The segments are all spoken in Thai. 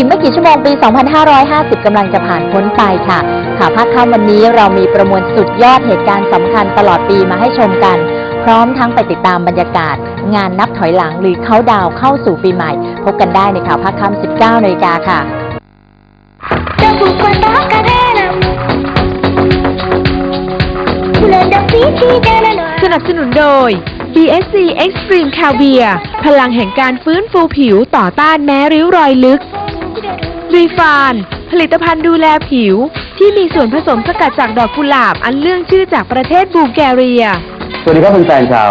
อีกไม่กี่ชั่วโมงปี 2550 กำลังจะผ่านพ้นไปค่ะ ข่าวภาคค่ำวันนี้เรามีประมวลสุดยอดเหตุการณ์สำคัญตลอดปีมาให้ชมกัน พร้อมทั้งไปติดตามบรรยากาศ งานนับถอยหลังหรือเขาดาวน์เข้าสู่ปีใหม่ พบกันได้ในข่าวภาคค่ำ19นาฬิกาค่ะ Dopo questa cadena Una da piti della สนับสนุนโดย BSC Extreme Caviar พลังแห่งการฟื้นฟูผิวต่อต้านแม้ริ้วรอยลึก รีฟานผลิตภัณฑ์ดูแลผิว ที่มีส่วนผสมสกัดจากดอกกุหลาบ อันเรื่องชื่อจากประเทศบูแกเรีย สวัสดีครับแฟนๆชาว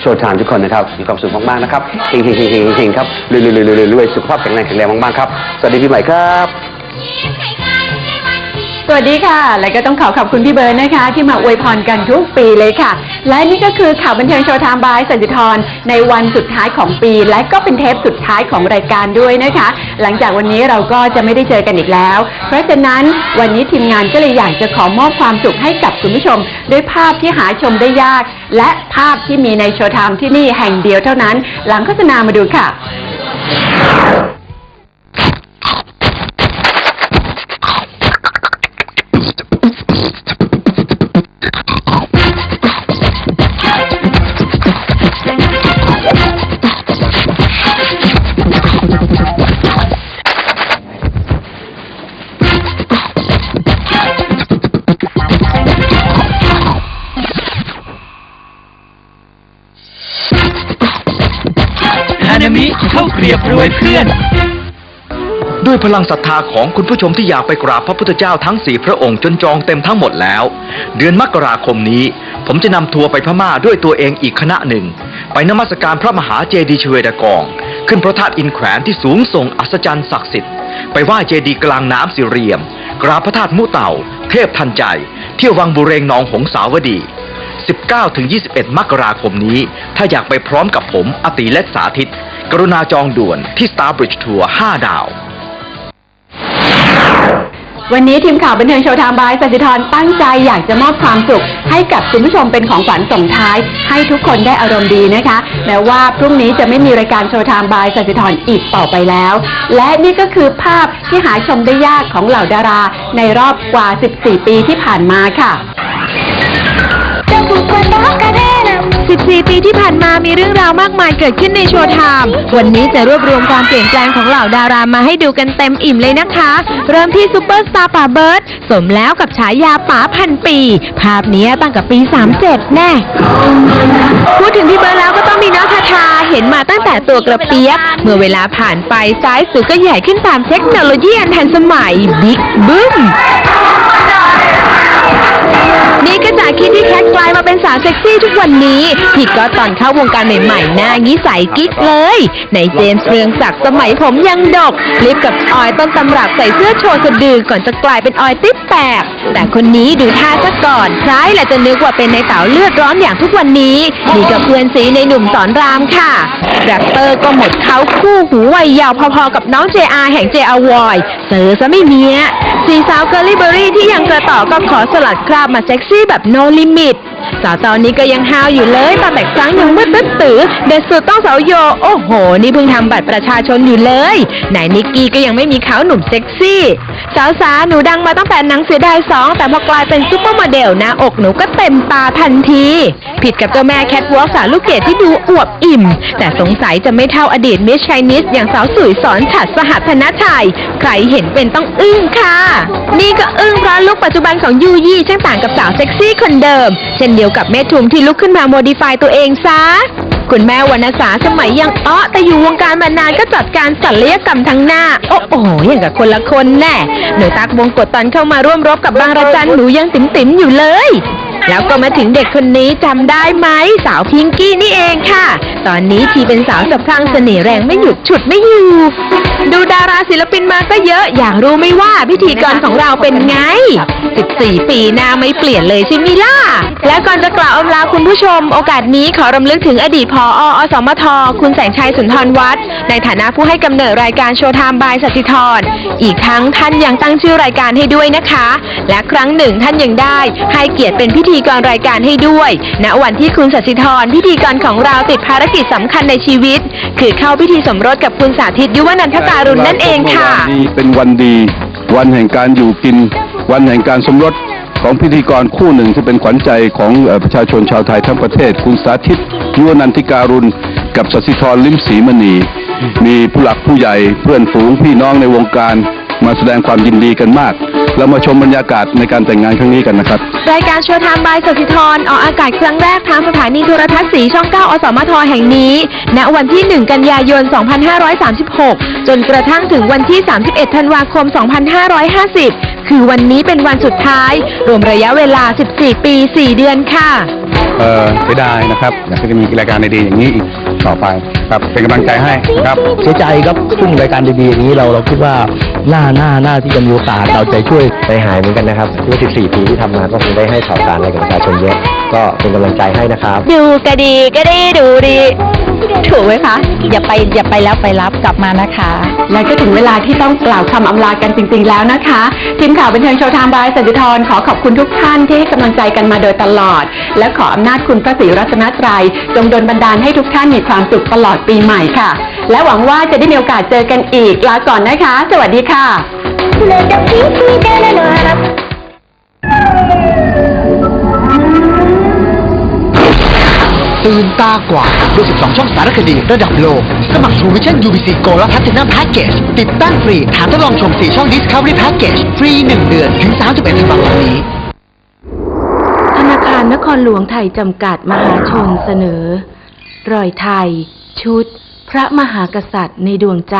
โชว์ไทม์ทุกคนนะครับ มีความสุขมากๆนะครับเฮงเฮงเฮงเฮงเฮงครับรวยรวยรวยรวยรวยสุขภาพแข็งแรงแข็งแรงมากๆครับ สวัสดีปีใหม่ครับ วัสดีค่ะ และก็ต้องขอขอบคุณพี่เบิร์ดนะคะ ที่มาอวยพรกันทุกปีเลยค่ะ และนี่ก็คือข่าวบันเทิงโชว์ไทม์บายสันติธรในวันสุดท้ายของปี และก็เป็นเทปสุดท้ายของรายการด้วยนะคะ หลังจากวันนี้เราก็จะไม่ได้เจอกันอีกแล้ว เพราะฉะนั้นวันนี้ทีมงานก็เลยอยากจะขอมอบความสุขให้กับคุณผู้ชม ด้วยภาพที่หาชมได้ยาก และภาพที่มีในโชว์ไทม์ที่นี่แห่งเดียวเท่านั้น หลังโฆษณามาดูค่ะ เข้าเกรียบรวยเพื่อน ด้วยพลังศรัทธาของคุณผู้ชมที่อยากไปกราบพระพุทธเจ้าทั้งสี่พระองค์จนจองเต็มทั้งหมดแล้ว เดือนมกราคมนี้ ผมจะนำทัวร์ไปพม่าด้วยตัวเองอีกคณะหนึ่ง ไปนมัสการพระมหาเจดีย์ชเวดากอง ขึ้นพระธาตุอินแขวนที่สูงส่งอัศจรรย์ศักดิ์สิทธิ์ไปไหว้เจดีย์กลางน้ำสิเรียม กราบพระธาตุมุเต่า เทพทันใจ เที่ยววังบุเรงนองหงสาวดี 19-21 มกราคมนี้ ถ้าอยากไปพร้อมกับผม อติและสาธิต กรุณาจองด่วนที่ Starbridge Tour 5 ดาว วันนี้ทีมข่าวบันเทิงโชว์ไทม์บายสันติธรตั้งใจอยากจะมอบความสุข ให้กับคุณผู้ชมเป็นของขวัญส่งท้าย ให้ทุกคนได้อารมณ์ดีนะคะ แม้ว่าพรุ่งนี้จะไม่มีรายการโชว์ไทม์บายสันติธรอีกต่อไปแล้ว และนี่ก็คือภาพที่หาชมได้ยากของเหล่าดารา ในรอบกว่า 14 ปีที่ผ่านมาค่ะ 4 ปีที่ผ่านมามีเรื่องราวมากมายเกิดขึ้นในโชว์ไทม์วันนี้จะรวบรวมความเปลี่ยนแปลงของเหล่าดารามาให้ดูกันเต็มอิ่มเลยนะคะ เริ่มที่ซูเปอร์สตาร์ป๋าเบิร์ดสมแล้วกับฉายาป๋าพันปี ภาพนี้ตั้งกับปี 37 แน่ พูดถึงพี่เบิร์ดแล้วก็ต้องมีน้องทาทาเห็นมาตั้งแต่ตัวกระเปียก เมื่อเวลาผ่านไปไซส์สุดก็ใหญ่ขึ้นตามเทคโนโลยีอันทันสมัยบิ๊กบึ้มนี่ก็จากคิดที่ กลายมาเป็นสาวเซ็กซี่ทุกวันนี้พี่ก็ตอนเข้าวงการใหม่ๆหน้างี้ใสกิ๊กเลยในเจมส์เรืองศักดิ์สมัยผมยังดกลิฟกับออยต้นตำรับใส่เสื้อโชว์สะดือก่อนจะกลายเป็นออยติ๊บแตกแต่คนนี้ดูท่าซะก่อนคล้ายแหละจะนึกว่าเป็นในเต๋าเลือดร้อนอย่างทุกวันนี้นี่กับเพื่อนซีในหนุ่มสอนรามค่ะแรปเปอร์ก็หมดเขาคู่หูวัยยาวพอๆกับน้อง JR แห่ง JR Void เจอซะไม่เมีย สีสาวเกอร์ลี่เบอรี่ที่ยังกระต่อก็ขอสลัดคราบมาเซ็กซี่แบบโนลิมิต สาวตอนนี้ก็ยังฮาวอยู่เลยตอนแต่ครั้งยังมืดตึ๊ดตื้อเด็ดสุดต้องสาวโย โอ้โห นี่เพิ่งทำบัตรประชาชนอยู่เลย ไหนนิกกี้ก็ยังไม่มีเขาหนุ่มเซ็กซี่ สาวสาหนูดังมาตั้งแต่หนังเสียดายสองแต่พอกลายเป็นซุปเปอร์โมเดลหน้าอกหนูก็เต็มตาทันที ผิดกับเจ้าแม่แคทวอล์กสาวลูกเกดที่ดูอวบอิ่ม แต่สงสัยจะไม่เท่าอดีตมิสชัยนิสอย่างสาวสุยสอนฉัดสหัสธนชัยใครเห็นเป็นต้องอึ้งค่ะ นี่ก็อึ้งเพราะลุคปัจจุบันของยูยี่ช่างต่างกับสาวเซ็กซี่คนเดิมเช่นเดียวกับแม่ทุมที่ลุกขึ้นมาโมดิฟายตัวเองซะ คุณแม่วรรณสาสมัยยังอ้อแต่อยู่วงการมานานก็จัดการศัลยกรรมทั้งหน้า โอ้โหอย่างกับคนละคนแน่หนูตักวงกดตอนเข้ามาร่วมรบกับบางระจันหนูยังติ๋มติ๋มอยู่เลย แล้วก็มาถึงเด็กคนนี้จำได้ไหมสาวพิงกี้นี่เองค่ะ ตอนนี้ทีเป็นสาวสะพรังเสน่ห์แรงไม่หยุดฉุดไม่อยู่ ดูดาราศิลปินมาก็เยอะ อยากรู้ไหมว่าพิธีกรของเราเป็นไง 14 ปีหน้าไม่เปลี่ยนเลยใช่ไหมล่ะ และก่อนจะกล่าวอำลาคุณผู้ชม โอกาสนี้ขอรำลึกถึงอดีตพออสมท คุณแสงชัยสุนทรวัฒน์ในฐานะผู้ให้กำเนิดรายการโชว์ไทม์บายสัติธรอีกทั้งท่านยังตั้งชื่อรายการให้ด้วยนะคะ และครั้งหนึ่งท่านยังได้ ให้เกียรติเป็นพิธีกรรายการให้ด้วยณวันที่คุณสสิธรพิธีกรของเราติดภารกิจสำคัญในชีวิต คือเข้าพิธีสมรสกับคุณสาธิตยุวนันทการุณนั่นเองค่ะวันนี้เป็นวันดี วันแห่งการอยู่กิน วันแห่งการสมรสของพิธีกรคู่หนึ่งที่เป็นขวัญใจของเอ่อประชาชนชาวไทยทั้งประเทศ คุณสาธิตยุวนันทิการุณ กับสสิธรลิมศรีมณี มีผู้หลักผู้ใหญ่เพื่อนฝูงพี่น้องในวงการมาแสดงความยินดีกันมาก เรามาชมบรรยากาศในการแต่งงานครั้งนี้กันนะครับ รายการโชว์ไทม์บายสสิธรออกอากาศครั้งแรกทางสถานีโทรทัศน์สีช่อง 9 อสมทแห่งนี้ ณ วันที่ 1 กันยายน 2536 จนกระทั่งถึงวันที่ 31 ธันวาคม 2550 คือวันนี้เป็นวันสุดท้าย รวมระยะเวลา 14 ปี 4 เดือนค่ะ เออเสียดายนะครับ อยากให้จะมีรายการดีๆอย่างนี้อีกต่อไปครับ เป็นกำลังใจให้นะครับ เสียใจครับซึ่งรายการดีๆอย่างนี้เราเราคิดว่า หน้าหน้าหน้าที่จะมีโอกาสเราใจช่วยใจหายเหมือนกันนะครับที่ว่า14 ปีที่ทำมาก็คงได้ให้ข่าวสารอะไรกับประชาชนเยอะ ก็เป็นกำลังใจให้นะครับ ดูก็ดีก็ดีดูดี ถูกไหมคะ อย่าไปอย่าไปแล้วไปรับกลับมานะคะ และก็ถึงเวลาที่ต้องกล่าวคำอำลากันจริง ๆ แล้วนะคะทีมข่าวบันเทิงโชว์ไทม์บายสันติธรขอขอบคุณทุกท่านที่ให้กำลังใจกันมาโดยตลอด และขออำนาจคุณพระศรีรัตนตรัยจงดลบันดาลให้ทุกท่านมีความสุขตลอดปีใหม่ค่ะ และหวังว่าจะได้มีโอกาสเจอกันอีกลาก่อนนะคะ สวัสดีค่ะ ตากว่าด้วย12 ช่องสารคดีระดับโลก สมัคร True Vision UBC Go และ Platinum Package ติดตั้งฟรีแถมทดลองชม 4 ช่อง Discovery Package ฟรี 1 เดือน ถึง 31ธันวาคมนี้ ธนาคารนครหลวงไทยจำกัดมหาชนเสนอ รอยไทย ชุด พระมหากษัตริย์ในดวงใจ